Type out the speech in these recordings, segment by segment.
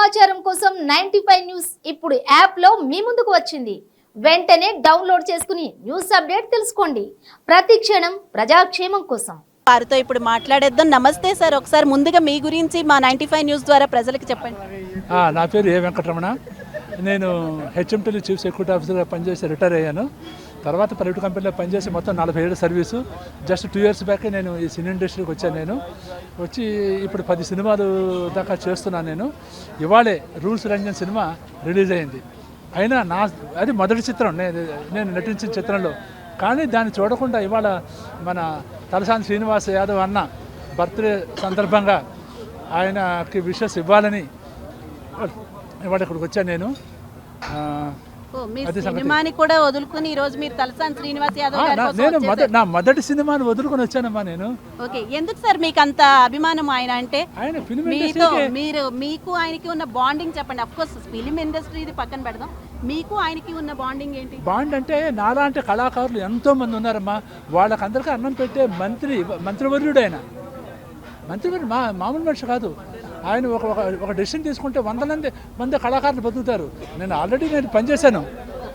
సమాచారం కోసం ninety five news ఇప్పుడు యాప్లో మీ ముందుకు వచ్చింది. వెంటనే డౌన్లోడ్ చేసుకుని న్యూస్ అప్డేట్ తెలుసుకోండి. ప్రతి క్షణం ప్రజాక్షేమం కోసం. వారితో ఇప్పుడు మాట్లాడేద్దాం. నమస్తే సార్. ఒకసారి ముందుగా మీ గురించి మా నైన్టీ ఫైవ్ న్యూస్ ద్వారా ప్రజలకు చెప్పండి. ఆ, నా పేరు ఏ వెంకటరమణ. నేను హెచ్ఎంటీలో చీఫ్ సెక్యూరిటీ ఆఫీసర్గా పనిచేసి రిటైర్ అయ్యాను. తర్వాత ప్రైవేట్ కంపెనీలో పనిచేసి మొత్తం నలభై ఏడు service. Just two years back నేను ఈ సినీ ఇండస్ట్రీకి వచ్చాను నేను. వచ్చి ఇప్పుడు పది సినిమాలు దాకా చేస్తున్నాను నేను. ఇవాళే రూల్స్ రంజన్ సినిమా రిలీజ్ అయింది. అయినా నా అది మొదటి చిత్రం. నేను నేను నటించిన చిత్రంలో. కానీ దాన్ని చూడకుండా ఇవాళ మన తలసాని శ్రీనివాస్ యాదవ్ అన్న బర్త్డే సందర్భంగా ఆయనకి విషెస్ ఇవ్వాలని ఇవాళ ఇక్కడికి వచ్చాను నేను. ఆ, ఓ, మీ అది సంగతి. సినిమాని కూడా వదులుకుని ఈ రోజు మీరు తలసాని శ్రీనివాస్ యాదవ్ గారి కోసం నేను వచ్చేసారు. నా మొదటి సినిమాని వదులుకొని వచ్చానమ్మా నేను. ఓకే ఎందుకు సార్ మీకు అంత అభిమానం ఆయన? అంటే ఆయన ఫిల్మ్ మీతో ఇండస్ట్రీకి మీరు మీకు ఆయనకి ఉన్న బాండింగ్ చెప్పండి. అఫ్ కోర్స్ ఫిలిం ఇండస్ట్రీది పక్కన పెడదాం. మీకు ఆయనకి ఉన్న బాండింగ్ ఏంటి? బాండ్ అంటే నాలాంటి కళాకారులు ఎంతో మంది ఉన్నారమ్మా. వాళ్ళకందరికీ అన్నం పెట్టే మంత్రి మంత్రివర్యుడు ఆయన. మంత్రివర్యుడు మా మామూలు మనిషి కాదు. ఆయన ఒక ఒక డెసిషన్ తీసుకుంటే వందల మంది మంది కళాకారులు బతుకుతారు. నేను ఆల్రెడీ నేను పనిచేశాను.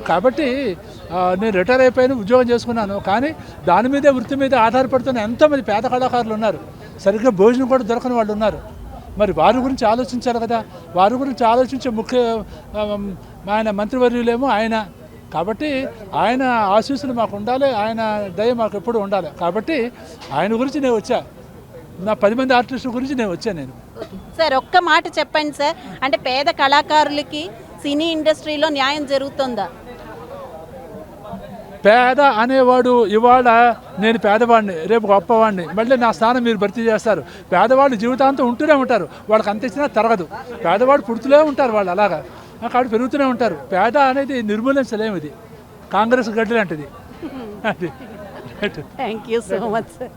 కాబట్టి నేను రిటైర్ అయిపోయాను ఉద్యోగం చేసుకున్నాను. కానీ దాని మీదే వృత్తి మీద ఆధారపడుతున్న ఎంతోమంది పేద కళాకారులు ఉన్నారు. సరిగ్గా భోజనం కూడా దొరకని వాళ్ళు ఉన్నారు. మరి వారి గురించి ఆలోచించాలి కదా. వారి గురించి ఆలోచించే ముఖ్య ఆయన మంత్రివర్యులేమో ఆయన. కాబట్టి ఆయన ఆశీస్సులు మాకు ఉండాలి ఆయన దయ మాకు ఎప్పుడు ఉండాలి. కాబట్టి ఆయన గురించి నేను వచ్చా. నా పది మంది ఆర్టిస్టుల గురించి నేను వచ్చాను నేను. సార్ ఒక్క మాట చెప్పండి సార్. అంటే పేద కళాకారులకి సినీ ఇండస్ట్రీలో న్యాయం జరుగుతుందా? పేద అనేవాడు ఇవాళ నేను పేదవాడిని రేపు గొప్పవాడిని మళ్ళీ నా స్థానం మీరు భర్తీ చేస్తారు. పేదవాళ్ళు జీవితాంతం ఉంటూనే ఉంటారు. వాళ్ళకి అంత ఇచ్చినా తరగదు. పేదవాడు పుడుతూనే ఉంటారు వాళ్ళు అలాగా. కాబట్టి పెరుగుతూనే ఉంటారు. పేద అనేది నిర్మూలించలేము ఇది. కాంగ్రెస్ గడ్డి లాంటిది. అది. Thank you so much sir